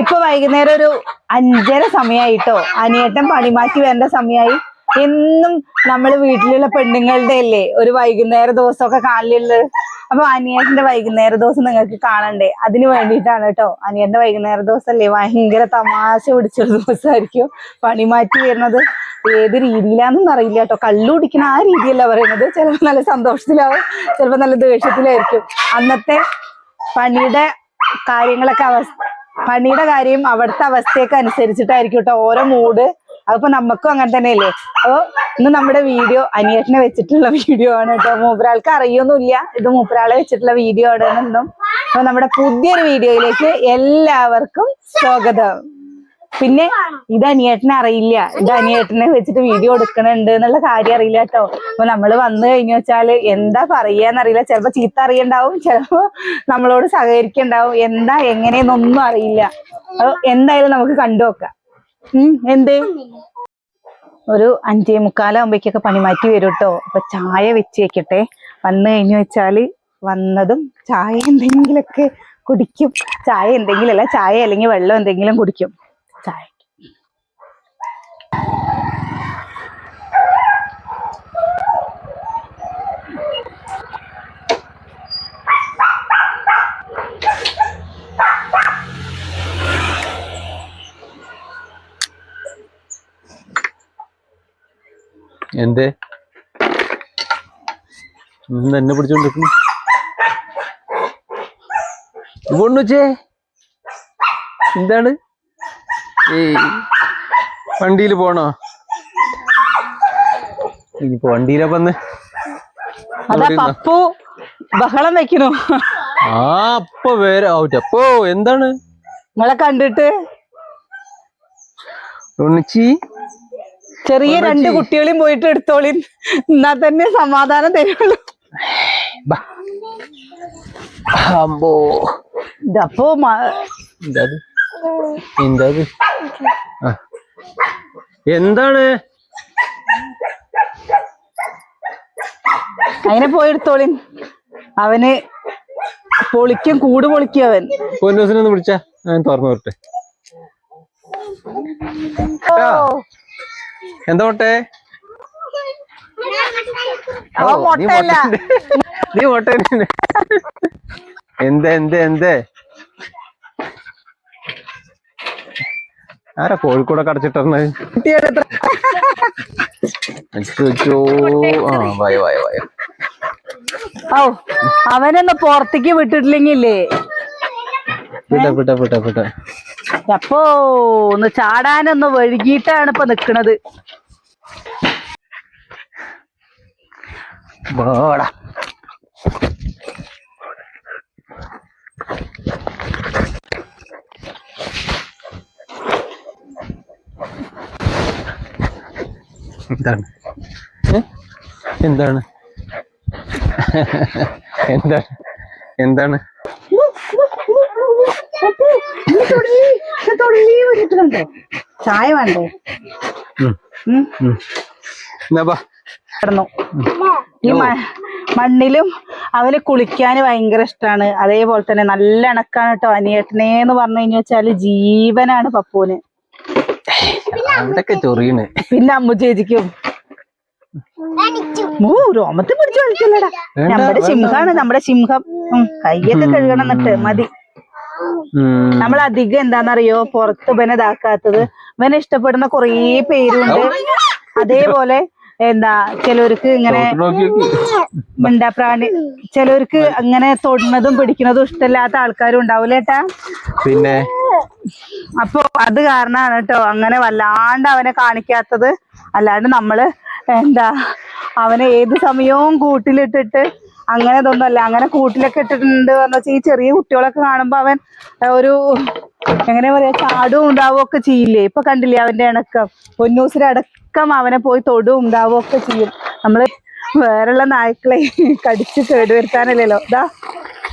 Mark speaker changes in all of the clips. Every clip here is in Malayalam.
Speaker 1: ഇപ്പൊ വൈകുന്നേരം ഒരു അഞ്ചര സമയായിട്ടോ. അനിയേട്ടൻ പണിമാറ്റി വരേണ്ട സമയമായി എന്നും നമ്മൾ വീട്ടിലുള്ള പെണ്ണുങ്ങളുടെ അല്ലേ? ഒരു വൈകുന്നേര ദിവസമൊക്കെ കാണലുള്ളത് അപ്പൊ അനിയേട്ടന്റെ വൈകുന്നേര ദിവസം നിങ്ങൾക്ക് കാണണ്ടേ? അതിന് വേണ്ടിയിട്ടാണ് കേട്ടോ. അനിയന്റെ വൈകുന്നേര ദിവസം അല്ലേ ഭയങ്കര തമാശ പിടിച്ചൊരു ദിവസമായിരിക്കും പണിമാറ്റി വരുന്നത്. ഏത് രീതിയിലാണെന്നൊന്നും അറിയില്ല കേട്ടോ. കള്ളു കുടിക്കണ ആ രീതിയല്ല പറയുന്നത്. ചിലപ്പോൾ നല്ല സന്തോഷത്തിലാവും ചിലപ്പോൾ നല്ല ദേഷ്യത്തിലായിരിക്കും. അന്നത്തെ പണിയുടെ കാര്യങ്ങളൊക്കെ അവസ്ഥ പണിയുടെ കാര്യം അവിടുത്തെ അവസ്ഥയൊക്കെ അനുസരിച്ചിട്ടായിരിക്കും കേട്ടോ ഓരോ മൂഡ് അതിപ്പോ നമുക്കും അങ്ങനെ തന്നെയല്ലേ? അപ്പൊ ഇന്ന് നമ്മുടെ വീഡിയോ അനിയേട്ടനെ വെച്ചിട്ടുള്ള വീഡിയോ ആണ് കേട്ടോ മൂപ്പരാൾക്ക് അറിയൊന്നുമില്ല. ഇത് മൂപ്പരാളെ വെച്ചിട്ടുള്ള വീഡിയോ ആണ് എന്നും അപ്പൊ നമ്മുടെ പുതിയൊരു വീഡിയോയിലേക്ക് എല്ലാവർക്കും സ്വാഗതം. പിന്നെ ഇത് അനിയേട്ടനെ അറിയില്ല. ഇത് അനിയേട്ടനെ വെച്ചിട്ട് വീഡിയോ എടുക്കണുണ്ട് എന്നുള്ള കാര്യം അറിയില്ല കേട്ടോ. അപ്പൊ നമ്മൾ വന്നു കഴിഞ്ഞു വെച്ചാൽ എന്താ പറയാന്നറിയില്ല ചിലപ്പോ ചീത്ത അറിയണ്ടാവും ചിലപ്പോ നമ്മളോട് സഹകരിക്കണ്ടാവും. എന്താ എങ്ങനെയെന്നൊന്നും അറിയില്ല. അപ്പൊ എന്തായാലും നമുക്ക് കണ്ടു നോക്കാം. ഉം എന്തേ? ഒരു അഞ്ചേ മുക്കാലാകുമ്പോഴേക്കൊക്കെ പണി മാറ്റി വരും കേട്ടോ. അപ്പൊ ചായ വെച്ച് വെക്കട്ടെ. വന്നു കഴിഞ്ഞു വെച്ചാൽ വന്നതും ചായ എന്തെങ്കിലുമൊക്കെ കുടിക്കും. ചായ എന്തെങ്കിലും അല്ല ചായ അല്ലെങ്കിൽ വെള്ളം എന്തെങ്കിലും കുടിക്കും. ചായ
Speaker 2: എന്തേ? ഇന്ന് എന്നെ പിടിച്ചോണ്ടിരിക്കുന്നു. ഇവണ്ണുച്ചേ എന്താണ്? ഏയ് വണ്ടിയിൽ പോണോ? ഇനിയിപ്പോ വണ്ടിയിലപ്പന്ന്
Speaker 1: അതാ പപ്പു ബഹളം വെക്കണു
Speaker 2: ആ അപ്പൊ വേറെ അപ്പോ എന്താണ്?
Speaker 1: നിങ്ങളെ കണ്ടിട്ട്?
Speaker 2: ഉണ്ണിച്ചി?
Speaker 1: ചെറിയ രണ്ട് കുട്ടികളെയും പോയിട്ട് എടുത്തോളി. എന്നാ തന്നെ സമാധാനം തരുള്ളൂ.
Speaker 2: അപ്പോ അമ്പോ.
Speaker 1: ഇതപ്പോ
Speaker 2: എന്താണ്?
Speaker 1: അതിനെ പോയി എടുത്തോളി. അവന് പൊളിക്കും കൂട് പൊളിക്കും അവൻ.
Speaker 2: പൊന്നൂസിനെ ഒന്ന് വിളിച്ചാ ഞാൻ തുറന്നു വിട്ടെ എന്താ മോട്ടെ? നീ. മൊട്ട- എന്തേ എന്തേ എന്തേ? ആരാ കോഴിക്കോടൊക്കെ അച്ചോ ആ വായ വായ വായ.
Speaker 1: ഓ അവനൊന്ന് പുറത്തേക്ക് വിട്ടിട്ടില്ലെങ്കിലേ.
Speaker 2: വിട്ട വിട്ട വിട്ട വിട്ട
Speaker 1: അപ്പോ ഒന്ന് ചാടാനൊന്ന് വഴുകിയിട്ടാണ് ഇപ്പൊ നിക്കണത്.
Speaker 2: വാടാ. എന്താണ്? എന്താണ്? എന്താണ്? എന്താണ്?
Speaker 1: ചായ വേണ്ടേ? ഈ മണ്ണിലും അവന് കുളിക്കാൻ ഭയങ്കര ഇഷ്ടാണ്. അതേപോലെ തന്നെ നല്ല ഇണക്കാണ് കേട്ടോ അനിയേട്ടനേന്ന് പറഞ്ഞു കഴിഞ്ഞു വെച്ചാൽ ജീവനാണ് പപ്പൂന്
Speaker 2: അവിടൊക്കെ ചൊറിയണ്.
Speaker 1: പിന്നെ അമ്മു ചേച്ചിക്കും രോമത്ത് പിടിച്ചു കളിക്കല്ലടാ നമ്മുടെ സിംഹാണ് നമ്മുടെ സിംഹം. കയ്യൊക്കെ കഴുകണം എന്നിട്ട് മതി. നമ്മൾ അധികം എന്താണെന്നറിയോ പുറത്ത് ഇവനെ ഇതാക്കാത്തത്. ഇവനെ ഇഷ്ടപ്പെടുന്ന കൊറേ പേരുണ്ട്. അതേപോലെ എന്താ ചിലവർക്ക് ഇങ്ങനെ
Speaker 2: മിണ്ടാ പ്രാണി
Speaker 1: മിണ്ടാപ്രാണി ചിലവർക്ക് അങ്ങനെ തൊടുന്നതും പിടിക്കുന്നതും ഇഷ്ടമില്ലാത്ത ആൾക്കാരും ഉണ്ടാവൂലേട്ടാ.
Speaker 2: പിന്നെ?
Speaker 1: അപ്പൊ അത് കാരണമാണ് കേട്ടോ അങ്ങനെ വല്ലാണ്ട് അവനെ കാണിക്കാത്തത്. അല്ലാണ്ട് നമ്മൾ എന്താ അവനെ ഏത് സമയവും കൂട്ടിലിട്ടിട്ട് അങ്ങനെ ഇതൊന്നുമല്ല അങ്ങനെ കൂട്ടിലൊക്കെ ഇട്ടിട്ടുണ്ട് എന്ന് വെച്ചാൽ ഈ ചെറിയ കുട്ടികളൊക്കെ കാണുമ്പോ അവൻ ഒരു എങ്ങനെ പറയാ ചാടും ഉണ്ടാവും ഒക്കെ ചെയ്യില്ലേ? ഇപ്പൊ കണ്ടില്ലേ അവന്റെ ഇണക്കം? പൊന്നൂസിലടക്കം അവനെ പോയി തൊടും ഉണ്ടാവും ഒക്കെ ചെയ്യും. നമ്മൾ വേറെയുള്ള നായ്ക്കളെ കടിച്ച് കേടുവരുത്താനല്ലല്ലോ. ഇതാ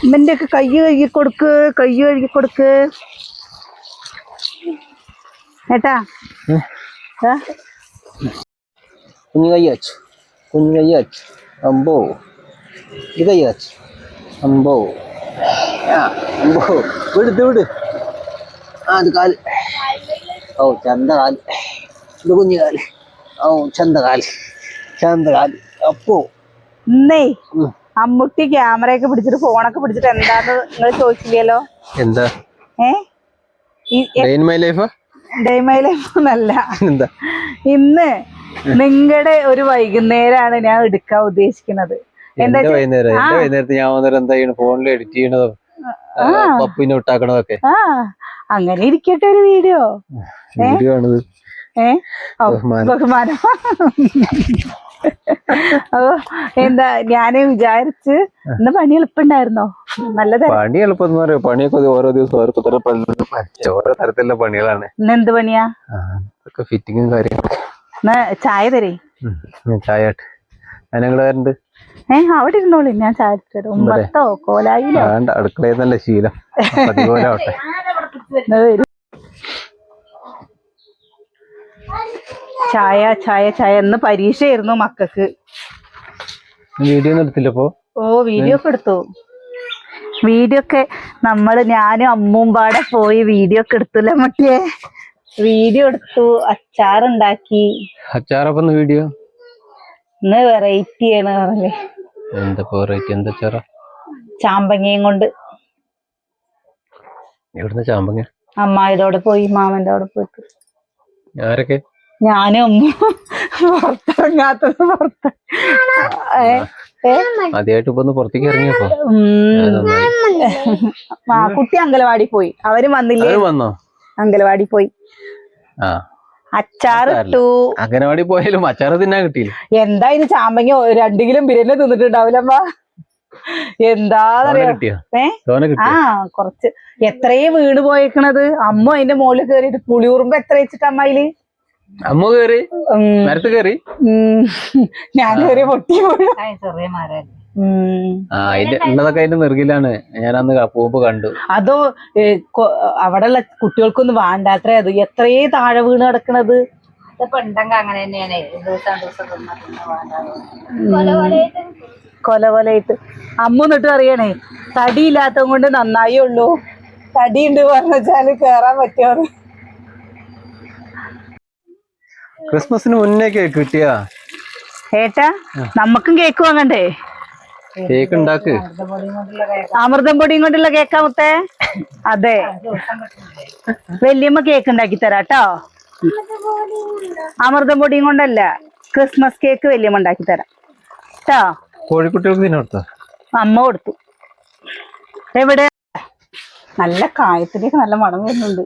Speaker 1: ഇവന്റെ ഒക്കെ കൈ കഴുകി കൊടുക്ക് കൈ കഴുകി കൊടുക്ക് ഏട്ടാ? ആ?
Speaker 2: കുഞ്ഞു കയ്യാച്ചു കുഞ്ഞു കയ്യാച്ചു അമ്പോ. ഇത് കയ്യാച്ചു അമ്പോ. ആ, അമ്പോ. വിടുത്ത് വിട്. അത് കാൽ. ഓ ചന്ത കാൽ. ഇത് കുഞ്ഞു കാൽ. ഓ ചന്ത കാൽ. ചന്ത കാൽ. അപ്പോ.
Speaker 1: ഇന്നേ. അമ്മുട്ടി ക്യാമറയൊക്കെ പിടിച്ചിട്ട് ഫോണൊക്കെ പിടിച്ചിട്ട് എന്താന്ന് നിങ്ങൾ ചോദിച്ചില്ലല്ലോ?
Speaker 2: എന്താ?
Speaker 1: ഏ?
Speaker 2: മൈ ലൈഫ് എന്താ?
Speaker 1: ഇന്ന് നിങ്ങളുടെ ഒരു വൈകുന്നേരമാണ് ഞാൻ എടുക്കാൻ ഉദ്ദേശിക്കുന്നത്. എന്താ
Speaker 2: വൈകുന്നേരത്ത് ഞാൻ വന്നിട്ട് എന്താ ചെയ്യണ ഫോണിൽ എഡിറ്റ് ചെയ്യണതും? പപ്പിനെ
Speaker 1: അങ്ങനെ ഇരിക്കട്ടെ ഒരു വീഡിയോ
Speaker 2: വീഡിയോ ആണിത്.
Speaker 1: ഏ? ഓ,
Speaker 2: ബഹുമാനം.
Speaker 1: ബഹുമാനം. അപ്പൊ എന്താ ഞാൻ വിചാരിച്ച് ഇന്ന് പണി എളുപ്പണ്ടായിരുന്നോ? നല്ലത്
Speaker 2: പണി എളുപ്പം പണിയൊക്കെ ഓരോ ദിവസം ഓരോ തരം തരത്തിലുള്ള പണികളാണ്.
Speaker 1: ഇന്ന് എന്ത് പണിയാ?
Speaker 2: ഫിറ്റിങ്ങും
Speaker 1: കാര്യങ്ങളും ചായ തരേ?
Speaker 2: ചായ വരണ്ട്?
Speaker 1: ഏ അവിടെ ഇരുന്നോളൂ ഞാൻ ചായ കോലായി ഉമ്മത്തോ കോലായിലോ?
Speaker 2: വേണ്ട അടുക്കളയിൽ നല്ല ശീലം. അതുപോലെ ആവട്ടെ
Speaker 1: ഇന്ന് വരൂ. ചായ ചായ ചായ എന്ന് പരീക്ഷയായിരുന്നു മക്കൾക്ക്.
Speaker 2: വീഡിയോ എടുത്തില്ലപ്പോ
Speaker 1: ഓ വീഡിയോ ഒക്കെ എടുത്തു. വീഡിയോ ഒക്കെ നമ്മൾ ഞാനും അമ്മും പാടെ പോയി വീഡിയോ ഒക്കെ എടുത്തില്ല മട്ടിയെ വീഡിയോ എടുത്തു അച്ചാറുണ്ടാക്കി
Speaker 2: അച്ചാറപ്പൊന്ന് വീഡിയോ.
Speaker 1: ഇന്ന് വെറൈറ്റി ആണ് പറഞ്ഞേ
Speaker 2: എന്താ വെറൈറ്റി എന്താ അച്ചാറ?
Speaker 1: ചാമ്പങ്ങയും കൊണ്ട്.
Speaker 2: എവിടുന്ന ചാമ്പങ്ങ?
Speaker 1: അമ്മായിയുടെ അവിടെ പോയി മാമന്റെ അവിടെ പോയിട്ട്.
Speaker 2: ആരൊക്കെ?
Speaker 1: ഞാനും അമ്മും പുറത്തിറങ്ങാത്തത് പുറത്ത്. ഏ, ഏ,
Speaker 2: ആദ്യമായിട്ട് ഇപ്പൊ ഒന്ന് പുറത്തേക്ക് ഇറങ്ങിയപ്പോ.
Speaker 1: ആ കുട്ടി അങ്കലവാടി പോയി. അവർ വന്നില്ലേ?
Speaker 2: വന്നോ?
Speaker 1: അങ്കലവാടി പോയി.
Speaker 2: ആ.
Speaker 1: അച്ചാറിട്ടു
Speaker 2: അങ്കനവാടി പോയാലും അച്ചാറ് തിന്നാൻ കിട്ടിയില്ല.
Speaker 1: എന്താ ഇനി ചാമ്പങ്ങ രണ്ടെങ്കിലും രണ്ട് കിലോ ബിരിയാണി തിന്നിട്ടുണ്ടാവില്ലമ്മ? എന്താ
Speaker 2: കിട്ടിയോ?
Speaker 1: ആ കൊറച്ച്. എത്രയേ വീണ് പോയേക്കണത്? അമ്മ അതിന്റെ മുകളിൽ കേറിയിട്ട് പുളിയുറുമ്പ് എത്ര വെച്ചിട്ട് അമ്മയിൽ?
Speaker 2: അമ്മ കേറി? മരത്ത് കേറി?
Speaker 1: ഞാൻ കേറി പൊട്ടി ാണ്
Speaker 3: ചെറിയ മരം.
Speaker 2: ആ അതിന്റെ ഉള്ളതൊക്കെ അതിന്റെ നെറുകിലാണ്. ഞാൻ അന്ന് പോകുമ്പോ കണ്ടു.
Speaker 1: അതോ അവിടെ ഉള്ള കുട്ടികൾക്കൊന്നും വേണ്ടാത്രേ? അത് എത്രയേ താഴെ വീണ് കിടക്കണത്?
Speaker 3: അങ്ങനെ തന്നെയാണ്. ദിവസം
Speaker 1: കൊല കൊലയിട്ട് അമ്മ എന്നിട്ട് അറിയണേ തടിയില്ലാത്തത് കൊണ്ട് നന്നായി ഉള്ളൂ. തടി ഉണ്ട് പറഞ്ഞാൽ കേറാൻ പറ്റുമോ
Speaker 2: ക്രിസ്മസിന് മുന്നേ കേക്ക് കിട്ടിയാ?
Speaker 1: ഏട്ടാ നമുക്കും കേക്ക് വാങ്ങണ്ടേ?
Speaker 2: കേക്ക് ഉണ്ടാക്ക്.
Speaker 1: അമൃതം പൊടിയും കൊണ്ടുള്ള കേക്കാ മുത്തേ. അതെ. വല്യമ്മ കേക്ക് ഉണ്ടാക്കി തരാട്ടോ. അമൃതം പൊടിയും കൊണ്ടല്ല ക്രിസ്മസ് കേക്ക് വല്യമ്മ ഉണ്ടാക്കി തരാം. കേട്ടോ
Speaker 2: കോഴിക്കുട്ടികൾക്ക് തിന്നോടുത്തോ
Speaker 1: അമ്മ കൊടുത്തു. എവിടെ? നല്ല കായത്തിലേക്ക് നല്ല മണം വരുന്നുണ്ട്.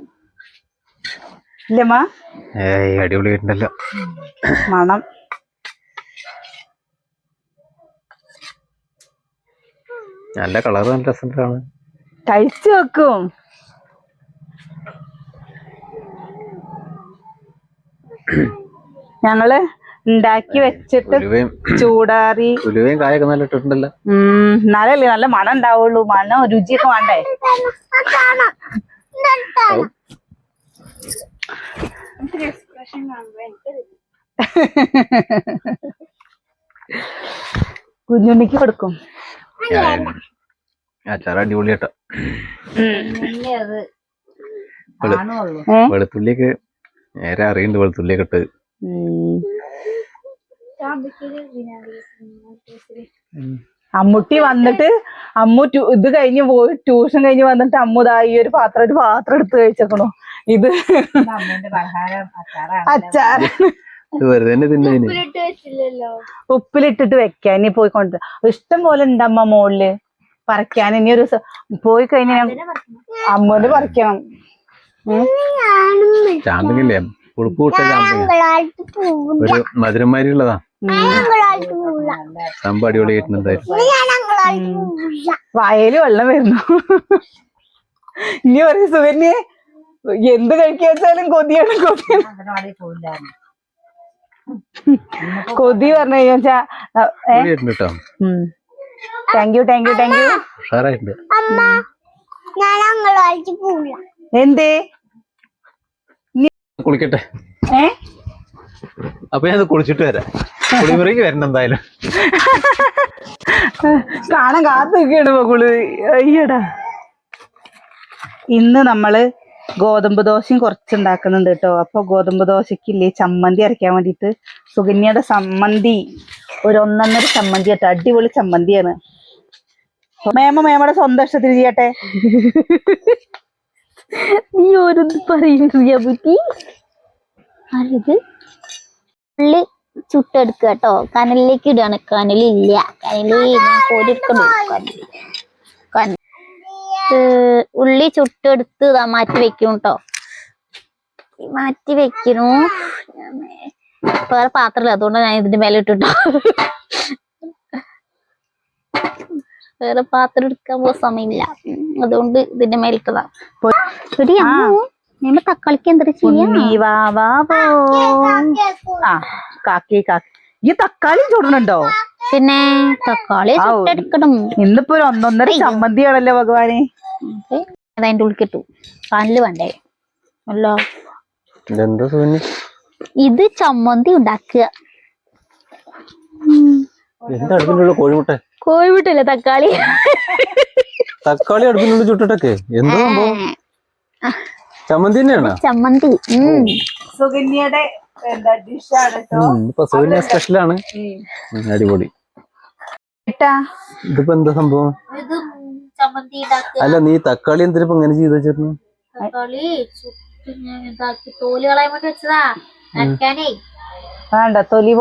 Speaker 1: ഇല്ലമ്മ.
Speaker 2: ഏയ് അടിപൊളിയായിട്ടുണ്ടല്ലോ
Speaker 1: മണം.
Speaker 2: നല്ല കളർ നല്ല രസമാണ്
Speaker 1: കഴിച്ചു നോക്കും ഞങ്ങൾ ഉണ്ടാക്കി വെച്ചിട്ട് ചൂടാറി.
Speaker 2: ഉലുവയും കായൊക്കെ നല്ല ഇട്ടിട്ടുണ്ടല്ലോ.
Speaker 1: എന്നാലല്ലേ നല്ല മണം ഉണ്ടാവുള്ളൂ. മണം രുചിയൊക്കെ വേണ്ടേ? കുഞ്ഞുണ്ണിക്ക് കൊടുക്കും
Speaker 2: അച്ചാർ അടിപൊളിയാട്ടോ വെളുത്തുള്ളിയൊക്കെ നേരെ അറിയണ്ട് വെളുത്തുള്ളിയൊക്കെ ഇട്ട്.
Speaker 1: ഉം. അമ്മുട്ടി വന്നിട്ട് അമ്മു ഇത് കഴിഞ്ഞ് പോയി ട്യൂഷൻ കഴിഞ്ഞ് വന്നിട്ട് അമ്മു ദാ ഈ ഒരു പാത്രം ഒരു പാത്രം എടുത്ത് കഴിച്ചേക്കണു. ഇത്
Speaker 3: അമ്മേന്റെ
Speaker 1: അച്ചാർ ഉപ്പിലിട്ടിട്ട് വെക്കാൻ ഇനി പോയി കൊണ്ട് ഇഷ്ടം പോലെ ഉണ്ട് അമ്മ മോളിൽ. പറിക്കാൻ ഇനി ഒരു പോയി കഴിഞ്ഞാൽ അമ്മൂന് പറിക്കണം.
Speaker 2: ചാമ്പങ്ങ ഒരു
Speaker 1: വായൽ വെള്ളം വരുന്നു. ഇനി ഒരു സുകന്യെ എന്ത് കഴിക്കുക വെച്ചാലും കൊതിയാണ് കൊതിയാണ്.
Speaker 3: അംഗനവാടി പോയില്ലായിരുന്നു
Speaker 1: കൊതി പറഞ്ഞു കഴിഞ്ഞാ thank you thank you thank you
Speaker 2: ഉഷാറായിട്ടുണ്ട്.
Speaker 1: എന്തേ?
Speaker 2: കുളിക്കട്ടെ.
Speaker 1: ഏ?
Speaker 2: അപ്പൊ ഞാൻ കുളിച്ചിട്ട് വരാം. കുളിമുറിക്ക് വരണം എന്തായാലും.
Speaker 1: കാണാൻ കാത്തു നിൽക്കുകയാണ് മകൾ അയ്യടാ. ഇന്ന് നമ്മൾ ഗോതമ്പ് ദോശയും കുറച്ച് ഉണ്ടാക്കുന്നുണ്ട് കേട്ടോ. അപ്പൊ ഗോതമ്പ് ദോശക്കില്ലേ ചമ്മന്തി അരയ്ക്കാൻ വേണ്ടിയിട്ട് സുകന്യയുടെ ചമ്മന്തി ഒരു ഒന്നൊന്നര ചമ്മന്തി കേട്ടോ. അടിപൊളി ചമ്മന്തിയാണ്. മേമ മേമയുടെ സ്വന്തം ഇഷ്ടത്തിന് ചെയ്യട്ടെ?
Speaker 4: നീ ഒരു പറയുന്നു ബുദ്ധി. ആരത്? ഉള്ളി ചുട്ടെടുക്കുക കേട്ടോ. കനലിലേക്ക് ഇടുകയാണ് കനലില്ല. കനലിൽ ഞാൻ കനൽ ഏർ ഉള്ളി ചുട്ടെടുത്ത് ഇതാ മാറ്റി വെക്കും കേട്ടോ മാറ്റി വെക്കണു. വേറെ പാത്രമില്ല അതുകൊണ്ട് ഞാൻ ഇതിന്റെ മേലെ ഇട്ടിട്ടോ. വേറെ പാത്രം എടുക്കാൻ പോ സമയമില്ല. അതുകൊണ്ട് ഇതിന്റെ മേലെ ഇട്ടതാ. ഞമ്മ തക്കാളിക്ക് എന്താ
Speaker 1: കാക്കി കാക്കി. ഈ തക്കാളി ചൂടണുണ്ടോ?
Speaker 4: പിന്നെ തക്കാളി ചുട്ടെടുക്കണം.
Speaker 1: ഇന്നിപ്പോ ഒരു ഒന്നൊന്നര ചമ്മന്തിയാണല്ലോ ഭഗവാനെ.
Speaker 4: അതിന്റെ ഉള്ളിൽ കിട്ടു പാലിൽ വേണ്ടേ? അല്ലോ? ഇത് ചമ്മന്തി ഉണ്ടാക്കുക.
Speaker 2: കോഴിമുട്ട?
Speaker 4: കോഴിമുട്ടല്ലേ തക്കാളി?
Speaker 2: തക്കാളി അടുപ്പിനുള്ളിൽ ചുട്ടിട്ടൊക്കെ. എന്താ സംഭവം? ചമ്മന്തി തന്നെയാണോ?
Speaker 4: ചമ്മന്തി.
Speaker 1: സുകന്യയുടെ
Speaker 2: സുകന്യ സ്പെഷ്യലാണ് അടിപൊളി. ഇതിപ്പോ എന്താ സംഭവം? അല്ല നീ തക്കാളി എന്തിനാ ഇങ്ങനെ ചെയ്ത് വെച്ചിരുന്നു
Speaker 4: തക്കാളി ചുട്ട് ഞാൻ ഇതാക്കി. തോൽ കളയാൻ വേണ്ടി വെച്ചതാ നനയ്ക്കാനേ
Speaker 1: വേണ്ട തൊലി?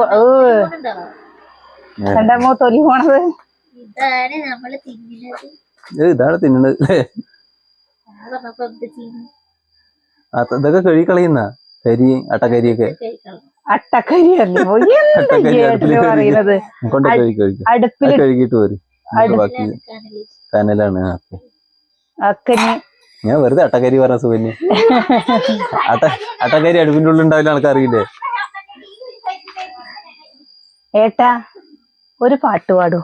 Speaker 1: രണ്ടാമോ തൊലി പോണത്.
Speaker 4: ഇതാണ് നമ്മൾ തിന്നുന്നത്
Speaker 2: ഏ, ഇതാണ് തിന്നണത്.
Speaker 4: ചെയ്യുന്നു
Speaker 2: അത് ഇതൊക്കെ കഴുകി കളയുന്ന കരി അട്ടക്കരിയൊക്കെ?
Speaker 4: അട്ടക്കരിയല്ലേ?
Speaker 1: അട്ടക്കരി
Speaker 2: കഴുകിയിട്ട് വരും. കനലാണ് ആ, ഓക്കേ.
Speaker 1: അക്കനി
Speaker 2: ഞാൻ വെറുതെ അട്ടക്കരി പറഞ്ഞ സുകന്യ. അട്ട അട്ടക്കരി അടുപ്പിന്റെ ഉള്ളിൽ ഉണ്ടാവില്ല ആൾക്കറിയില്ലേ
Speaker 1: ഏട്ടാ ഒരു പാട്ട് പാടോ.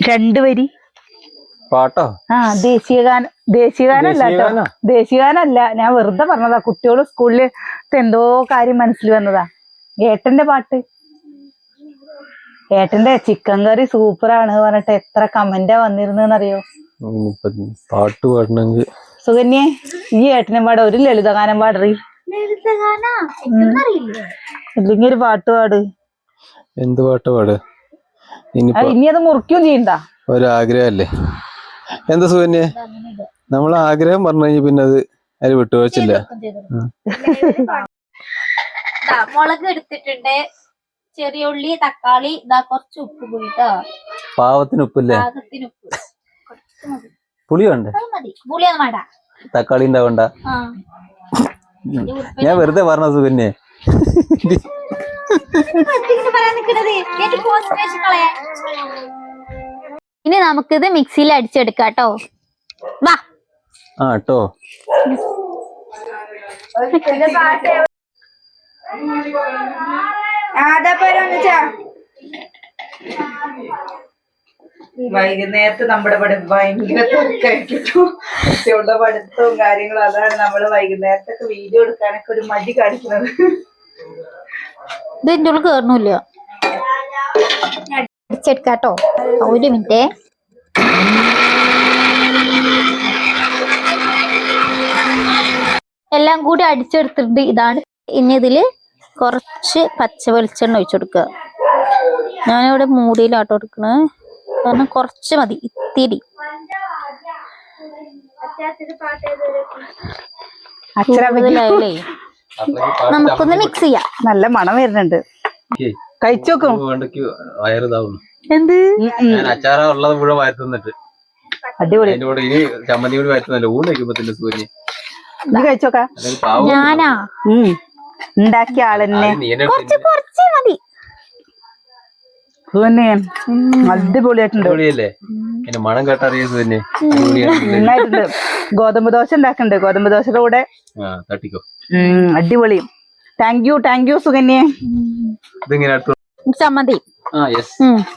Speaker 1: രണ്ടു വരി.
Speaker 2: പാട്ടോ?
Speaker 1: ആ ദേശീയഗാനം ദേശീയഗാനല്ല കേട്ടോ.
Speaker 2: ദേശീയഗാനോ?
Speaker 1: ദേശീയഗാനല്ല. ഞാൻ വെറുതെ പറഞ്ഞതാ കുട്ടികൾ സ്കൂളിൽ എന്തോ കാര്യം മനസ്സിൽ വന്നതാ. ഏട്ടന്റെ പാട്ട്. ഏട്ടന്റെ ചിക്കൻ കറി സൂപ്പറാണ് പറഞ്ഞിട്ട് എത്ര കമന്റാ വന്നിരുന്നറിയോ
Speaker 2: അറിയോ പാട്ട് പാടണമെങ്കിൽ.
Speaker 1: സുകന്യെ ഈ ഏട്ടനും പാട ഒരു ലളിതഗാനം പാടറി. ഇല്ലെങ്കി ഒരു പാട്ട് പാട്.
Speaker 2: എന്ത് പാട്ട് പാട്?
Speaker 1: ഇനി അത് മുറിക്കും ചെയ്യണ്ട.
Speaker 2: ഒരാഗ്രഹല്ലേ? എന്താ സുകന്യെ? നമ്മൾ ആഗ്രഹം പറഞ്ഞു കഴിഞ്ഞാൽ പിന്നെ അത് അതിൽ വിട്ടുവച്ചില്ല
Speaker 4: ദാ, മുളക് എടുത്തിട്ടുണ്ട്. ചെറിയ ഉള്ളി തക്കാളി ഇതാ കുറച്ച് ഉപ്പ് കൂടിട്ടോ
Speaker 2: പാവത്തിന് ഉപ്പില്ലേ?
Speaker 4: പാകത്തിന് ഉപ്പ്. കുറച്ച് മതി.
Speaker 2: പുളി വേണ്ടേ
Speaker 4: അത് മതി. പുളിയൊന്നും വേണ്ട.
Speaker 2: തക്കാളി ഉണ്ടാവണ്ട.
Speaker 4: ആ.
Speaker 2: ഞാൻ വെറുതെ പറഞ്ഞ പിന്നെ
Speaker 4: എന്തിങ്ങനെ പറയാൻ നിക്കണത്? ഇനി നമുക്കിത് മിക്സിയിൽ അടിച്ചെടുക്കാം കേട്ടോ വാ.
Speaker 2: ആ കേട്ടോ
Speaker 1: വൈകുന്നേരത്ത് നമ്മുടെ ഇവിടെ ഭയങ്കര തിരക്കായിട്ടു കുട്ടികളുടെ പഠിത്തവും കാര്യങ്ങളും അതാണ് നമ്മൾ വൈകുന്നേരത്തൊക്കെ വീഡിയോ എടുക്കാനൊക്കെ ഒരു മടി കാണിക്കുന്നത്.
Speaker 4: ഇത് എന്റെ ഉള്ളിൽ കേറണില്ല. ട്ടോ കേട്ടോ ഒരു മിനിറ്റ്. എല്ലാം കൂടി അടിച്ചെടുത്തിട്ടുണ്ട്. ഇതാണ് ഇനി ഇതിൽ കുറച്ച് പച്ച വെളിച്ചെണ്ണ ഒഴിച്ചു കൊടുക്കുക. ഞാനിവിടെ മൂടിയിലാട്ടോ എടുക്കണേ. കാരണം കുറച്ച് മതി ഇത്തിരി. കൂടുതലായാലേ നമുക്കൊന്ന് മിക്സ് ചെയ്യാം.
Speaker 1: നല്ല മണം വരുന്നുണ്ട്.
Speaker 2: കഴിച്ചോക്കും
Speaker 4: എന്ത്?
Speaker 2: ഞാൻ അച്ചാറ ഉള്ളത് മുഴുവൻ
Speaker 1: അടിപൊളി.
Speaker 2: ഇനി ചമ്മന്തി കൂടി വയറ്റ് തന്നല്ലേ ഊണ് കഴിക്കുമ്പോ തന്നെ സൂര്യ.
Speaker 1: നീ കഴിച്ചോക്ക
Speaker 4: ഞാനാ?
Speaker 1: ഉണ്ടാക്കിയ ആളെന്നെ
Speaker 4: കുറച്ച് കുറച്ച് മതി.
Speaker 1: അടിപൊളിയായിട്ടുണ്ട്.
Speaker 2: മണം കേട്ടറിയ സൂര്യ അടിപൊളിയാണ്
Speaker 1: നന്നായിട്ടുണ്ട്. ഗോതമ്പ് ദോശ ഉണ്ടാക്കുന്നുണ്ട് ഗോതമ്പ് ദോശയുടെ കൂടെ
Speaker 2: ആ തട്ടിക്കോ.
Speaker 1: ഉം, അടിപൊളി. താങ്ക് യു താങ്ക് യു സുകന്യെ
Speaker 4: ചമ്മന്തി.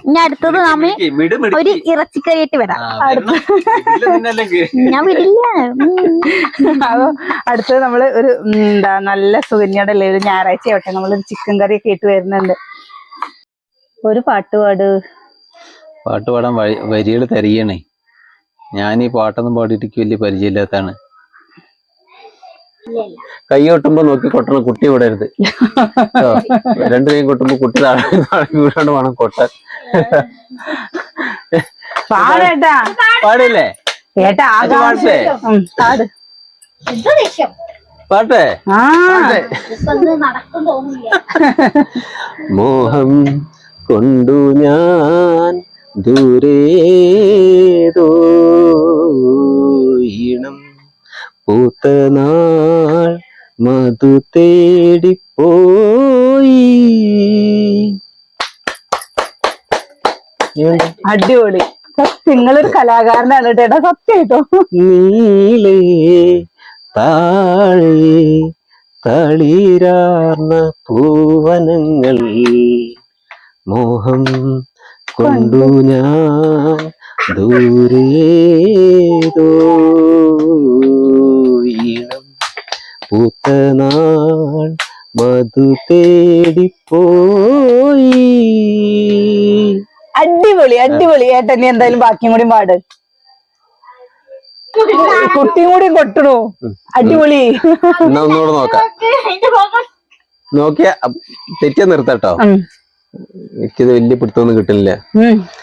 Speaker 4: ഇനി അടുത്തത് നമ്മ
Speaker 2: മിട് മിട്
Speaker 4: ഒരു ഇറച്ചിക്കറിയായിട്ട് വരാം ഞാൻ വിടില്ല.
Speaker 1: അപ്പൊ അടുത്തത് നമ്മൾ ഒരു എന്താ നല്ല സുകന്യയുടെ അല്ലേ ഒരു ഞായറാഴ്ച ആവട്ടെ. നമ്മളൊരു ചിക്കൻ കറി ഒക്കെ ഇട്ട് വരുന്നുണ്ട്. ഒരു
Speaker 2: പാട്ടുപാട് പാട്ടുപാടാൻ വരികൾ തരികയാണേ ഞാൻ ഈ പാട്ടൊന്നും പാടിയിട്ട് വലിയ പരിചയമില്ലാത്താണ്
Speaker 5: കൈ കൊട്ടുമ്പോ നോക്കി കൊട്ടണം കുട്ടി വിടരുത് രണ്ടു കൈ കൊട്ടുമ്പോ കുട്ടി താഴെ വേണം കൊട്ടാൻ. പാടില്ലേ? പാട്ടെ മോഹം കൊണ്ടു ഞാൻ ദൂരേതോ ഈണം പൂത്ത നാൾ മധു തേടിപ്പോയി?
Speaker 1: അടിപൊളി. നിങ്ങളൊരു കലാകാരനാണ് കേട്ടോ. സത്യായിട്ടോ
Speaker 5: നീലേ താഴെ തളിരാർന്ന പൂവനങ്ങൾ മോഹം കൊണ്ടു. ഞാൻ ദൂരേതോ പുത്തനാൾ പൂത്ത നാൾ മധു തേടിപ്പോയി.
Speaker 1: അടിപൊളി അടിപൊളി. ഏട്ടൻ എന്തായാലും ബാക്കിയും കൂടി പാട്. കുട്ടിയും കൂടി കൊട്ടണു. അടിപൊളി.
Speaker 5: ഒന്നുകൂടെ നോക്കാം. നോക്കിയ തെറ്റിയ നിർത്തട്ടോ. എനിക്കിത് വലിയ പിടുത്തൊന്നും കിട്ടില്ല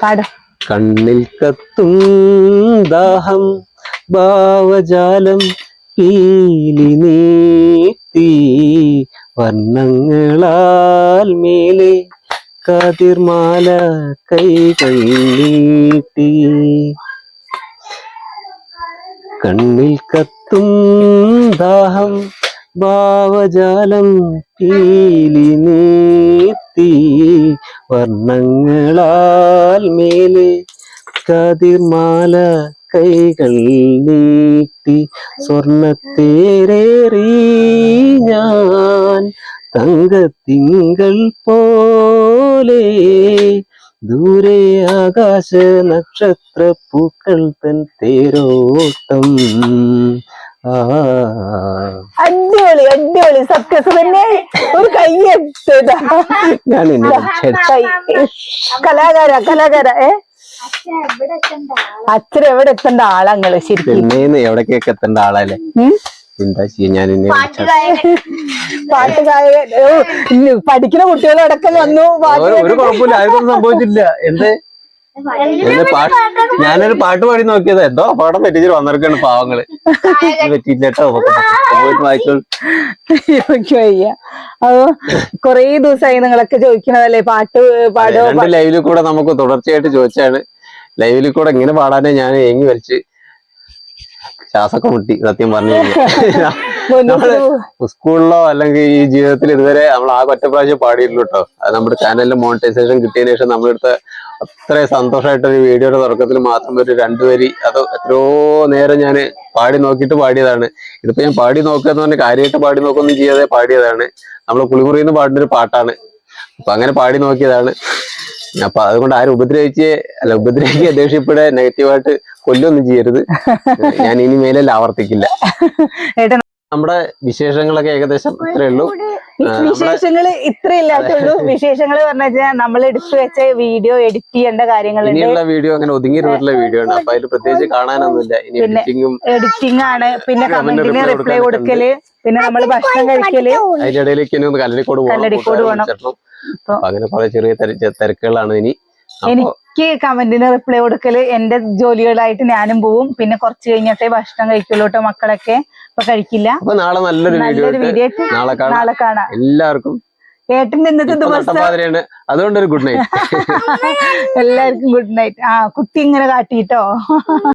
Speaker 1: പാട്.
Speaker 5: കണ്ണിൽ കത്തും ദാഹം ഭാവജാലം പീലി നീത്തി വർണങ്ങളാൽ മേലെ കതിർമാല കൈകൾ നീട്ടി. കണ്ണിൽ കത്തും ദാഹം ഭാവജാലം പീലി നീത്തി വർണങ്ങളാൽ മേലെ കതിർമാല കൈകൾ നീട്ടി സ്വർണത്തേരേറി ഞാൻ തങ്കത്തിങ്കൾ പോലെ ദൂരെ ആകാശ നക്ഷത്ര പൂക്കൾ തൻ തേരോട്ടം
Speaker 1: അടിപൊളി അടിപൊളി. സത്യസ് തന്നെ ഒരു കൈ എടുത്തതാ
Speaker 5: ഞാൻ
Speaker 1: കലാകാര കലാകാര ഏ?
Speaker 3: അച്ഛൻ എവിടെ എത്തണ്ട
Speaker 1: അച്ഛൻ എവിടെ എത്തേണ്ട ആളങ്ങൾ ശരിക്കും
Speaker 5: എവിടേക്കൊക്കെ എത്തേണ്ട ആളല്ലേ? എന്താ ചെയ്യാ? ഞാൻ
Speaker 1: ഓ, പഠിക്കുന്ന കുട്ടികളടക്കം വന്നു
Speaker 5: ഒരു കുഴപ്പമില്ല. ആർക്കൊന്നും സംഭവിച്ചില്ല എന്ത്? ഞാനൊരു പാട്ട് പാടി നോക്കിയത്. എന്തോ പാടം പറ്റിച്ചിട്ട് വന്നിരിക്കാണ്
Speaker 1: പാവങ്ങൾ. വയ്യ. കൊറേ ദിവസമായി നിങ്ങളൊക്കെ ചോദിക്കണതല്ലേ പാട്ട് പാടോ
Speaker 5: ലൈവിൽ ലൈവിൽ കൂടെ നമുക്ക് തുടർച്ചയായിട്ട് ചോദിച്ചാണ്. ലൈവിൽ കൂടെ ഇങ്ങനെ പാടാനേ ഞാൻ ഏങ്ങി വലിച്ച് ശ്വാസൊക്കെ മുട്ടി സത്യം പറഞ്ഞു നമ്മൾ സ്കൂളിലോ അല്ലെങ്കിൽ ഈ ജീവിതത്തിൽ ഇതുവരെ നമ്മൾ ആ ഒറ്റ പ്രാവശ്യം പാടിയിട്ടുള്ളൂ കേട്ടോ. അത് നമ്മുടെ ചാനലിൽ മോണിറ്റൈസേഷൻ കിട്ടിയതിനു ശേഷം നമ്മളെടുത്ത അത്രയും സന്തോഷമായിട്ട് ഒരു വീഡിയോയുടെ തുടക്കത്തിൽ മാത്രം ഒരു രണ്ടു വരി അത് എത്രയോ നേരം ഞാൻ പാടി നോക്കിയിട്ട് പാടിയതാണ്. ഇതിപ്പോ ഞാൻ പാടി നോക്കുക എന്ന് പറഞ്ഞാൽ കാര്യമായിട്ട് പാടി നോക്കൊന്നും ചെയ്യാതെ പാടിയതാണ്. നമ്മൾ കുളിമുറിയിൽ നിന്ന് ഒരു പാട്ടാണ്. അപ്പൊ അങ്ങനെ പാടി നോക്കിയതാണ്. അപ്പൊ അതുകൊണ്ട് ആരും ഉപദ്രവിച്ച് അല്ല ഉപദ്രവിക്കുക ദേഷ്യപ്പെടെ നെഗറ്റീവായിട്ട് കൊല്ലൊന്നും ചെയ്യരുത്. ഞാൻ ഇനി മേലെ ആവർത്തിക്കില്ല. നമ്മുടെ വിശേഷങ്ങളൊക്കെ ഏകദേശം ഇത്രേ ഉള്ളൂ.
Speaker 1: വിശേഷങ്ങൾ ഇത്ര ഇല്ലാത്തുള്ളൂ വിശേഷങ്ങൾ പറഞ്ഞു വെച്ചാൽ നമ്മൾ എടുത്തു വെച്ച വീഡിയോ എഡിറ്റ് ചെയ്യേണ്ട കാര്യങ്ങൾ
Speaker 5: ഇനിയുള്ള വീഡിയോ അങ്ങനെ ഒതുങ്ങിയിട്ടുള്ള വീഡിയോ ആണ് അപ്പൊ അതിൽ പ്രത്യേകിച്ച് കാണാനൊന്നുമില്ല. ഇനി
Speaker 1: എഡിറ്റിംഗും
Speaker 5: എഡിറ്റിങ്ങും
Speaker 1: എഡിറ്റിംഗ് ആണ്. പിന്നെ കമന്റിന് റിപ്ലൈ കൊടുക്കൽ. പിന്നെ നമ്മൾ ഭക്ഷണം കഴിക്കൽ.
Speaker 5: അതിന്റെ ഇടയിലേക്ക് ഇനി ഒന്ന് കല്ലടിക്കോട് പോകണം അങ്ങനെ പല ചെറിയ തിര- തിരക്കുകളാണ് ഇനി.
Speaker 1: എനിക്ക് കമന്റിന് റിപ്ലൈ കൊടുക്കൽ എന്റെ ജോലികളായിട്ട് ഞാനും പോവും. പിന്നെ കുറച്ച് കഴിഞ്ഞിട്ടേ ഭക്ഷണം കഴിക്കുള്ളൂ കേട്ടോ മക്കളൊക്കെ. ഇപ്പൊ കഴിക്കില്ല.
Speaker 5: അപ്പൊ നാളെ നല്ലൊരു വീഡിയോ
Speaker 1: നല്ലൊരു വീഡിയോ
Speaker 5: നാളെ കാണാം. എല്ലാവർക്കും
Speaker 1: ഏട്ടൻ ഇന്നത്തെ ദിവസം
Speaker 5: അതുകൊണ്ട് അതുകൊണ്ടൊരു ഗുഡ് നൈറ്റ്
Speaker 1: എല്ലാവർക്കും ഗുഡ് നൈറ്റ് ആ കുട്ടി ഇങ്ങനെ കാട്ടിട്ടോ?